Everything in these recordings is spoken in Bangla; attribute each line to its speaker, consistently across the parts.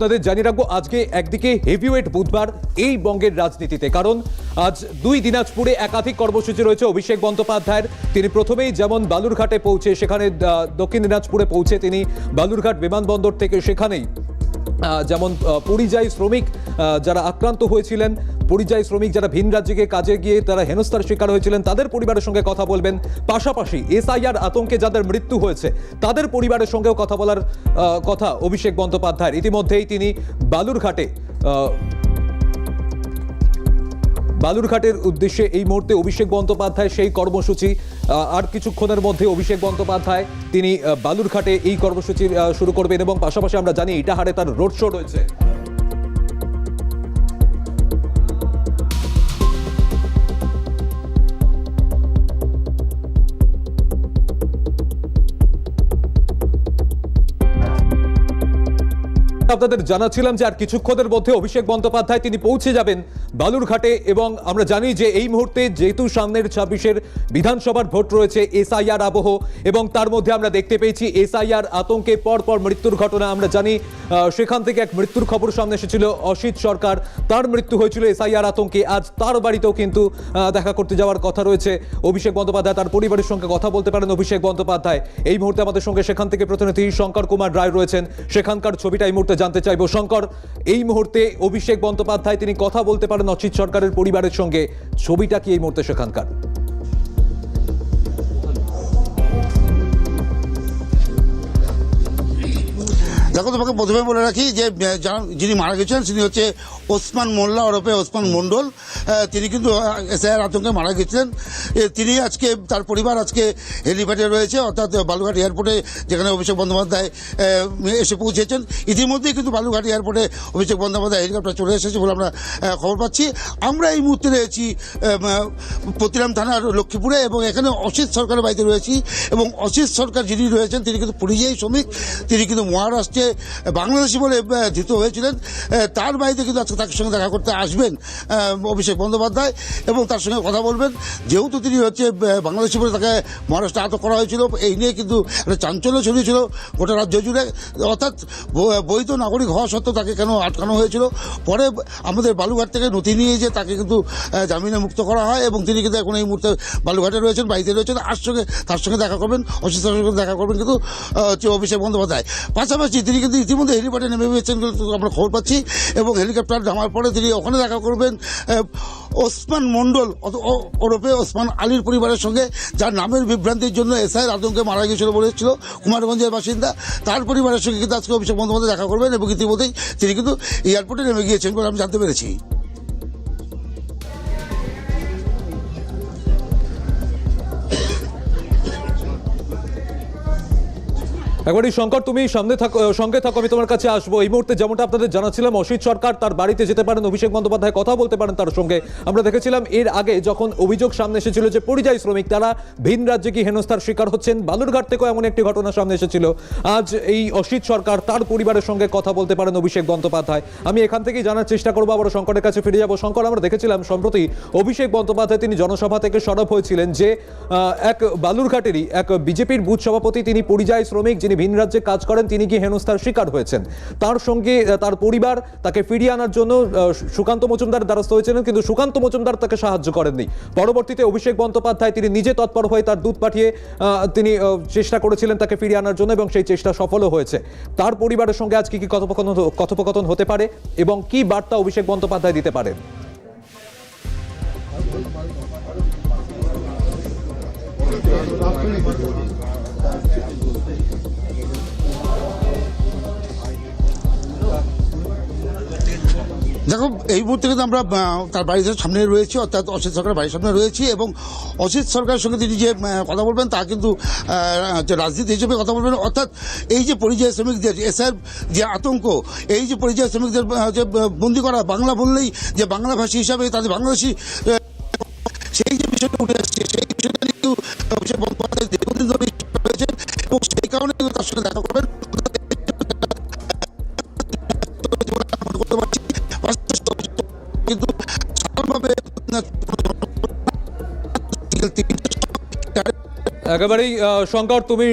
Speaker 1: আপনাদের জানিয়ে রাখব, আজকে একদিকে হেভিওয়েট বুধবার এই বঙ্গের রাজনীতিতে। কারণ আজ দুই দিনাজপুরে একাধিক কর্মসূচি রয়েছে অভিষেক বন্দ্যোপাধ্যায়ের। তিনি প্রথমেই যেমন বালুরঘাটে পৌঁছে সেখানে দক্ষিণ দিনাজপুরে পৌঁছে তিনি বালুরঘাট বিমানবন্দর থেকে সেখানেই যেমন পরিযায়ী শ্রমিক যারা আক্রান্ত হয়েছিলেন পরিযায়ী শ্রমিক যারা ভিন রাজ্যে কাজে গিয়ে তারা হেনস্থার শিকার হয়েছিলেন, তাদের পরিবারের সঙ্গে কথা বলবেন। পাশাপাশি এসআইআর আতঙ্কে যাদের মৃত্যু হয়েছে, তাদের পরিবারের সঙ্গেও কথা বলার কথা অভিষেক বন্দ্যোপাধ্যায়ের। ইতিমধ্যেই তিনি বালুরঘাটে বালুরঘাটের উদ্দেশ্যে এই মুহূর্তে অভিষেক বন্দ্যোপাধ্যায় সেই কর্মসূচি আর কিছুক্ষণের মধ্যে অভিষেক বন্দ্যোপাধ্যায় তিনি বালুরঘাটে এই কর্মসূচি শুরু করবেন এবং পাশাপাশি আমরা জানি ইটাহারে তার রোড শো রয়েছে। আপনাদের জানাচ্ছিলাম যে আর কিছুক্ষণের মধ্যে অভিষেক বন্দ্যোপাধ্যায় তিনি পৌঁছে যাবেন বালুরঘাটে এবং আমরা জানি যে এই মুহূর্তে যেহেতু সামনের ছাব্বিশের বিধানসভার ভোট রয়েছে, এসআইআর আবহ এবং তার মধ্যে আমরা দেখতে পেয়েছি এসআইআর আতঙ্কে পর পর মৃত্যুর ঘটনা। আমরা জানি সেখান থেকে এক মৃত্যুর খবর সামনে এসেছিল, অসিত সরকার। তার মৃত্যু হয়েছিল এসআইআর আতঙ্কে। আজ তার বাড়িতেও কিন্তু দেখা করতে যাওয়ার কথা রয়েছে। অভিষেক বন্দ্যোপাধ্যায় তার পরিবারের সঙ্গে কথা বলতে পারেন অভিষেক বন্দ্যোপাধ্যায়। এই মুহূর্তে আমাদের সঙ্গে সেখান থেকে প্রতিনিধি শঙ্কর কুমার রায় রয়েছেন। সেখানকার ছবিটা এই মুহূর্তে জানতে চাইব। শঙ্কর, এই মুহূর্তে অভিষেক বন্দ্যোপাধ্যায় তিনি কথা বলতে পারেন অচিত সরকারের পরিবারের সঙ্গে। ছবিটা কি এই মুহূর্তে সেখানকার?
Speaker 2: দেখো তোমাকে প্রথমে বলে রাখি যে যিনি মারা গেছেন, তিনি হচ্ছে ওসমান মোল্লা ওরফে ওসমান মণ্ডল তিনি কিন্তু এসআইআর আতঙ্কে মারা গেছিলেন। তিনি আজকে তার পরিবার আজকে হেলিপ্যাডে রয়েছে অর্থাৎ বালুঘাট এয়ারপোর্টে যেখানে অভিষেক বন্দ্যোপাধ্যায় এসে পৌঁছেছেন। ইতিমধ্যেই কিন্তু বালুঘাট এয়ারপোর্টে অভিষেক বন্দ্যোপাধ্যায় হেলিকপ্টার চলে এসেছে বলে আমরা খবর পাচ্ছি। আমরা এই মুহূর্তে রয়েছি আহ, পতিরাম থানার লক্ষ্মীপুরে এবং এখানে অসিত সরকারের বাড়িতে রয়েছি এবং অসিত সরকার যিনি রয়েছেন তিনি কিন্তু পরিযায়ী শ্রমিক তিনি কিন্তু মহারাষ্ট্রে বাংলাদেশি বলে ধৃত হয়েছিলেন। তার বাড়িতে কিন্তু আজকে তার সঙ্গে দেখা করতে আসবেন অভিষেক বন্দ্যোপাধ্যায়, এবং তার সঙ্গে কথা বলবেন। যেহেতু তিনি হচ্ছে বাংলাদেশি বলে তাকে মহারাষ্ট্রে আটক করা হয়েছিল, এই নিয়ে কিন্তু একটা চাঞ্চল্য ছড়িয়েছিল গোটা রাজ্য জুড়ে। অর্থাৎ বৈধ নাগরিক হওয়া সত্ত্বেও তাকে কেন আটকানো হয়েছিল? পরে আমাদের বালুঘাট থেকে নথি নিয়ে যে তাকে কিন্তু জামিনে মুক্ত করা হয়, এবং তিনি কিন্তু এখন এই মুহূর্তে বালুঘাটে রয়েছেন, বাড়িতে রয়েছেন। আর সঙ্গে, তার সঙ্গে দেখা করবেন সরকারের সঙ্গে দেখা করবেন কিন্তু হচ্ছে অভিষেক বন্দ্যোপাধ্যায়। পাশাপাশি তিনি কিন্তু ইতিমধ্যে হেলিপ্যাডে নেমে গেছেন আমরা খবর পাচ্ছি, এবং হেলিকপ্টার নামার পরে তিনি ওখানে দেখা করবেন ওসমান মণ্ডল ওরফে ওসমান আলীর পরিবারের সঙ্গে, যার নামের বিভ্রান্তির জন্য এসআইয়ের আতঙ্কে মারা গিয়েছিল বলেছিল কুমারগঞ্জের বাসিন্দা, তার পরিবারের সঙ্গে কিন্তু আজকে অভিষেক বন্দ্যোপাধ্যায় দেখা করবেন এবং ইতিমধ্যেই তিনি কিন্তু এয়ারপোর্টে নেমে গিয়েছেন বলে আমি জানতে পেরেছি।
Speaker 1: একবারই শঙ্কর তুমি সামনে থাকো সঙ্গে থাকো, আমি তোমার কাছে আসব। এই মুহূর্তে যেমনটা আপনাদের জানাচ্ছিলাম, অসিত সরকার তার বাড়িতে যেতে পারেন, অভিষেক বন্দ্যোপাধ্যায় কথা বলতে পারেন তার সঙ্গে। আমরা দেখেছিলাম এর আগে যখন অভিযোগ সামনে এসেছিল যে পরিযায়ী শ্রমিক, তারা ভিন রাজ্যে কি হেনস্থার শিকার হচ্ছেন, বালুরঘাট থেকেও এমন একটি ঘটনা সামনে এসেছিল। আজ এই অসিত সরকার তার পরিবারের সঙ্গে কথা বলতে পারেন অভিষেক বন্দ্যোপাধ্যায়। আমি এখান থেকেই জানার চেষ্টা করব আবার শঙ্করের কাছে ফিরে যাব। শঙ্কর, আমরা দেখেছিলাম, সম্প্রতি অভিষেক বন্দ্যোপাধ্যায় তিনি জনসভা থেকে সরব হয়েছিলেন যে এক বালুরঘাটেরই এক বিজেপির বুথ সভাপতি, তিনি পরিযায়ী শ্রমিক, যিনি ভিন রাজ্যে কাজ করেন, তিনি কি হেনস্থার শিকার হয়েছেন? তার সঙ্গে তার পরিবার তাকে ফিরিয়ে আনার জন্য সুকান্ত মজুমদার দ্বারস্থ হয়েছিলেন, কিন্তু সুকান্ত মজুমদার তাকে সাহায্য করেননি। পরবর্তীতে অভিষেক বন্দ্যোপাধ্যায় তিনি নিজে তৎপর হয়ে তার দুধ পাঠিয়ে তিনি চেষ্টা করেছিলেন তাকে ফিরিয়ে আনার জন্য এবং সেই চেষ্টা সফলও হয়েছে। তার পরিবারের সঙ্গে আজকে কি কথোপকথন কথোপকথন হতে পারে এবং কি বার্তা অভিষেক বন্দ্যোপাধ্যায় দিতে পারেন?
Speaker 2: দেখো, এই মুহূর্তে কিন্তু আমরা তার বাড়ির সামনে রয়েছি, অর্থাৎ অসিত সরকারের বাড়ির সামনে রয়েছি এবং অসিত সরকারের সঙ্গে তিনি যে কথা বলবেন, তা কিন্তু রাজনীতি হিসেবে কথা বলবেন, অর্থাৎ এই যে পরিযায়ী শ্রমিকদের এসআর যে আতঙ্ক, এই যে পরিযায়ী শ্রমিকদের যে বন্দি করা, বাংলা বললেই যে বাংলা ভাষী হিসাবে তাদের বাংলাদেশি সেই যে বিষয়টা উঠে আসছে, সেই বিষয়টা কিন্তু দীর্ঘদিন ধরে এবং সেই কারণে কিন্তু তার সঙ্গে দেখা
Speaker 1: একেবারেই শঙ্কর, তুমি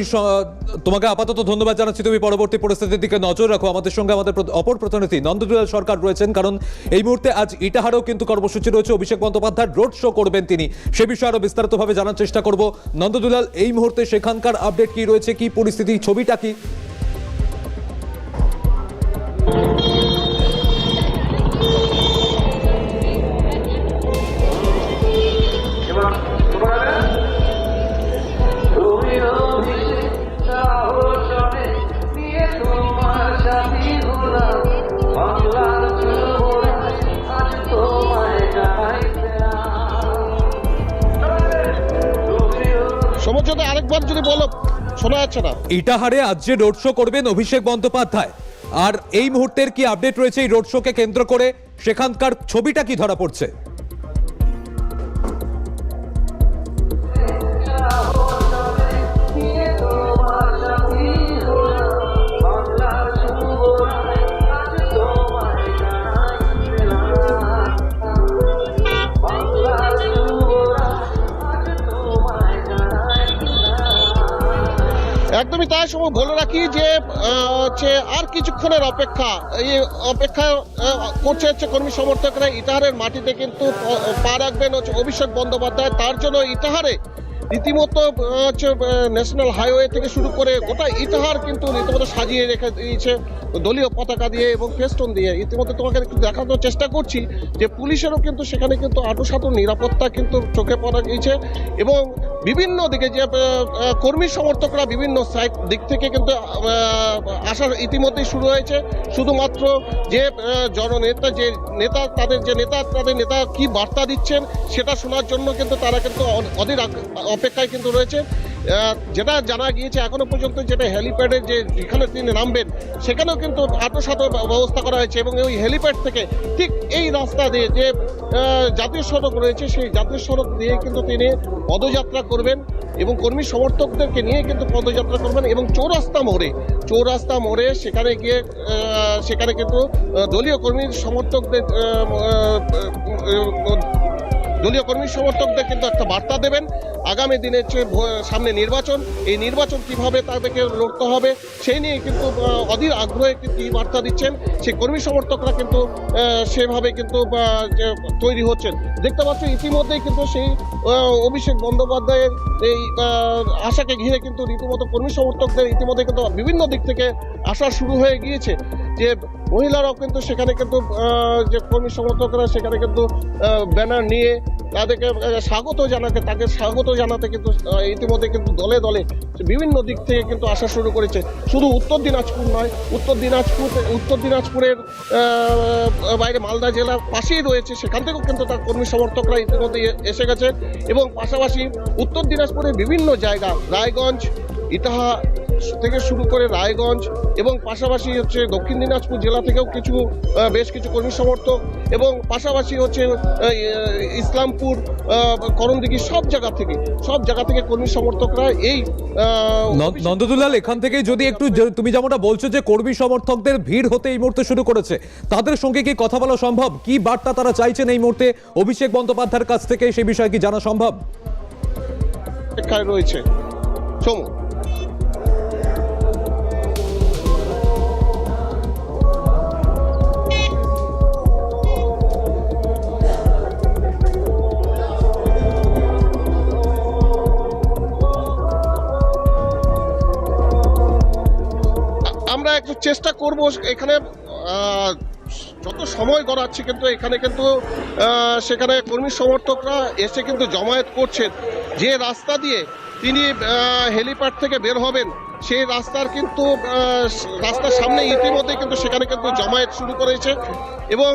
Speaker 1: তোমাকে আপাতত ধন্যবাদ জানাচ্ছি। তুমি পরবর্তী পরিস্থিতির দিকে নজর রাখো। আমাদের সঙ্গে আমাদের অপর প্রতিনিধি নন্দদুলাল সরকার রয়েছেন, কারণ এই মুহূর্তে আজ ইটাহারেও কিন্তু কর্মসূচি রয়েছে। অভিষেক বন্দ্যোপাধ্যায় রোড শো করবেন তিনি। সে বিষয়ে আরও বিস্তারিতভাবে জানার চেষ্টা করব। নন্দদুলাল এই মুহূর্তে সেখানকার আপডেট কি রয়েছে? কি পরিস্থিতি? ছবিটা কি?
Speaker 3: সমঝোতা আরেকবার যদি বলো, শোনা যাচ্ছে না।
Speaker 1: ইটাহারে আজ যে রোড শো করবেন অভিষেক বন্দ্যোপাধ্যায়, আর এই মুহূর্তের কি আপডেট রয়েছে এই রোড শোকে কেন্দ্র করে? সেখানকার ছবিটা কি ধরা পড়ছে?
Speaker 3: একদমই তাই সময় বলে রাখি যে হচ্ছে আর কিছুক্ষণের অপেক্ষা, এই অপেক্ষা করছে হচ্ছে কর্মী সমর্থকরা ইটাহারের মাটিতে কিন্তু পা রাখবেন হচ্ছে অভিষেক বন্দ্যোপাধ্যায়। তার জন্য ইটাহারে রীতিমতো হচ্ছে ন্যাশনাল হাইওয়ে থেকে শুরু করে গোটা ইটাহার কিন্তু রীতিমতো সাজিয়ে রেখে দিয়েছে দলীয় পতাকা দিয়ে এবং ফেস্টন দিয়ে। ইতিমধ্যে তোমাকে একটু দেখানোর চেষ্টা করছি যে পুলিশেরও কিন্তু সেখানে কিন্তু আটোসাটো নিরাপত্তা কিন্তু চোখে পড়া গিয়েছে এবং বিভিন্ন দিকে যে কর্মী সমর্থকরা বিভিন্ন সাইড দিক থেকে কিন্তু আসার ইতিমধ্যেই শুরু হয়েছে। শুধুমাত্র যে জননেতা, যে নেতা, তাদের যে নেতা, তাদের নেতা কি বার্তা দিচ্ছেন সেটা শোনার জন্য কিন্তু তারা কিন্তু অধীর অপেক্ষায় কিন্তু রয়েছে। যেটা জানা গিয়েছে এখনও পর্যন্ত যেটা হেলিপ্যাডের যে যেখানে তিনি নামবেন, সেখানেও কিন্তু আটোসাটো ব্যবস্থা করা হয়েছে এবং ওই হেলিপ্যাড থেকে ঠিক এই রাস্তা দিয়ে যে জাতীয় সড়ক রয়েছে, সেই জাতীয় সড়ক দিয়ে কিন্তু তিনি পদযাত্রা করবেন এবং কর্মী সমর্থকদেরকে নিয়ে কিন্তু পদযাত্রা করবেন এবং চৌরাস্তা মোড়ে চৌরাস্তা মোড়ে সেখানে গিয়ে সেখানে কিন্তু দলীয় কর্মী সমর্থকদের দলীয় কর্মী সমর্থকদের কিন্তু একটা বার্তা দেবেন। আগামী দিনের যে সামনে নির্বাচন, এই নির্বাচন কীভাবে তাদেরকে লড়তে হবে সেই নিয়ে কিন্তু অধীর আগ্রহে কিন্তু কি বার্তা দিচ্ছেন সেই কর্মী সমর্থকরা কিন্তু সেভাবে কিন্তু তৈরি হচ্ছেন। দেখতে পাচ্ছ ইতিমধ্যেই কিন্তু সেই অভিষেক বন্দ্যোপাধ্যায়ের এই আশাকে ঘিরে কিন্তু রীতিমতো কর্মী সমর্থকদের ইতিমধ্যে কিন্তু বিভিন্ন দিক থেকে আসা শুরু হয়ে গিয়েছে যে, মহিলারাও কিন্তু সেখানে কিন্তু যে কর্মী সমর্থকরা সেখানে কিন্তু ব্যানার নিয়ে তাদেরকে স্বাগত জানাতে, তাকে স্বাগত জানাতে কিন্তু ইতিমধ্যে কিন্তু দলে দলে বিভিন্ন দিক থেকে কিন্তু আসা শুরু করেছে। শুধু উত্তর দিনাজপুর নয়, উত্তর দিনাজপুর, উত্তর দিনাজপুরের বাইরে মালদা জেলার পাশেই রয়েছে। সেখান থেকেও কিন্তু তার কর্মী সমর্থকরা ইতিমধ্যে এসে গেছে। এবং পাশাপাশি উত্তর দিনাজপুরের বিভিন্ন জায়গা, রায়গঞ্জ, ইটাহা থেকে শুরু করে রায়গঞ্জ এবং পাশাপাশি হচ্ছে দক্ষিণ দিনাজপুর জেলা থেকেও কিছু বেশ কিছু কর্মী সমর্থক এবং পাশাপাশি হচ্ছে ইসলামপুর করণদিঘি সব জায়গা থেকে সব জায়গা থেকে কর্মী সমর্থকরা এই
Speaker 1: নন্দদুলাল এখান থেকে যদি একটু তুমি যেমনটা বলছো যে কর্মী সমর্থকদের ভিড় হতে এই মুহূর্তে শুরু করেছে তাদের সঙ্গে কি কথা বলা সম্ভব? কি বার্তা তারা চাইছেন এই মুহূর্তে? অভিষেক বন্দ্যোপাধ্যায়ের কাছ থেকে সেই বিষয়ে কি জানা সম্ভব?
Speaker 3: রয়েছে। সোমু আমরা একটু চেষ্টা করব, এখানে যত সময় গড়াচ্ছে কিন্তু, এখানে কিন্তু সেখানে কর্মী সমর্থকরা এসে কিন্তু জমায়েত করছেন। যে রাস্তা দিয়ে তিনি হেলিপ্যাড থেকে বের হবেন সেই রাস্তার কিন্তু রাস্তার সামনে ইতিমধ্যে কিন্তু সেখানে কিন্তু জমায়েত শুরু করেছে এবং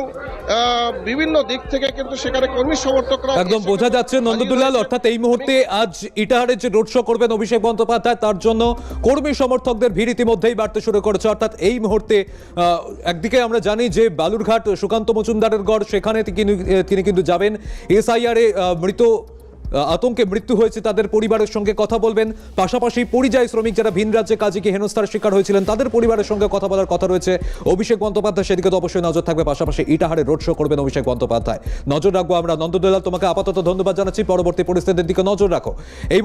Speaker 3: বিভিন্ন দিক থেকে কিন্তু সেখানে কর্মী সমর্থকরা
Speaker 1: একদম বোঝা যাচ্ছে নন্দদুলাল অর্থাৎ এই মুহূর্তে আজ ইটাহারে যে রোড শো করবেন অভিষেক বন্দ্যোপাধ্যায় তার জন্য কর্মী সমর্থকদের ভিড় ইতিমধ্যেই বাড়তে শুরু করেছে। অর্থাৎ এই মুহূর্তে আহ, একদিকে আমরা জানি যে বালুরঘাট সুকান্ত মজুমদারের গড় সেখানে তিনি- কিন্তু যাবেন। এসআইআর মৃত আতঙ্কে মৃত্যু হয়েছে তাদের পরিবারের সঙ্গে কথা বলবেন। পাশাপাশি পরিযায়ী শ্রমিক যারা ভিন রাজ্যে কাজে হেনস্থার শিকার হয়েছিলেন, তাদের পরিবারের সঙ্গে কথা বলার কথা রয়েছে। অভিষেক বন্দ্যোপাধ্যায় সেদিকে তো অবশ্যই নজর থাকবে। পাশাপাশি ইটাহারে রোড শো করবেন অভিষেক বন্দ্যোপাধ্যায়। নজর রাখব আমরা। নন্দদলাল তোমাকে আপাতত ধন্যবাদ জানাচ্ছি। পরবর্তী পরিস্থিতির দিকে নজর রাখো। এই